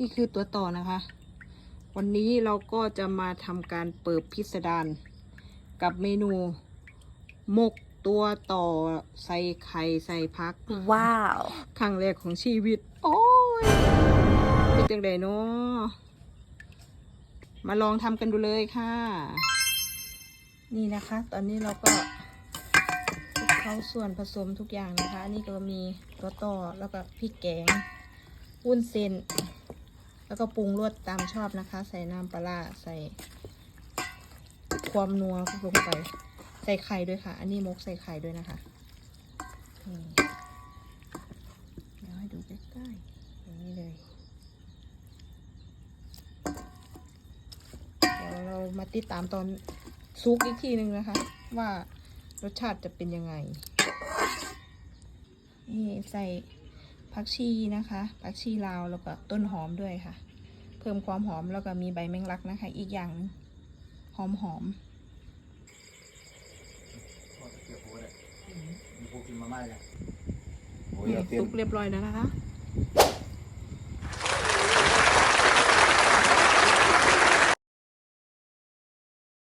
นี่คือตัวต่อนะคะ วันนี้เราก็จะมาทำการเปิดพิสดารกับเมนูหมกตัวต่อใส่ไข่ใส่พัก ว้าว ครั้งแรกของชีวิต โอ้ยเป็นจังไดเนาะมาลองทำกันดูเลยค่ะ นี่นะคะ ตอนนี้เราก็คลุกเข้าส่วนผสมทุกอย่างนะคะ อันนี้ก็มีตัวต่อแล้วก็พริกแกงวุ้นเส้น แล้วก็ปรุงรสตามชอบนะคะ ใส่น้ำปลาใส่ ความนัวลงไป ใส่ไข่ด้วยค่ะ อันนี้มกใส่ไข่ด้วยนะคะเดี๋ยวให้ดูใกล้ๆอย่างนี้เลย เดี๋ยวเรามาติดตามตอนซุกอีกทีหนึ่งนะคะ ว่ารสชาติจะเป็นยังไงนี่ใส่ ผักชีนะคะผักชีลาวแล้วก็ต้นหอมด้วยค่ะ เพิ่มความหอมแล้วก็มีใบแมงลักนะคะ อีกอย่างหนึ่งหอมหอมทอดตะเกียบโอ้ยมีพวกกินมาม่าเลยโอ้ยนี่เราเตรียมซุกเรียบร้อยแล้วนะคะ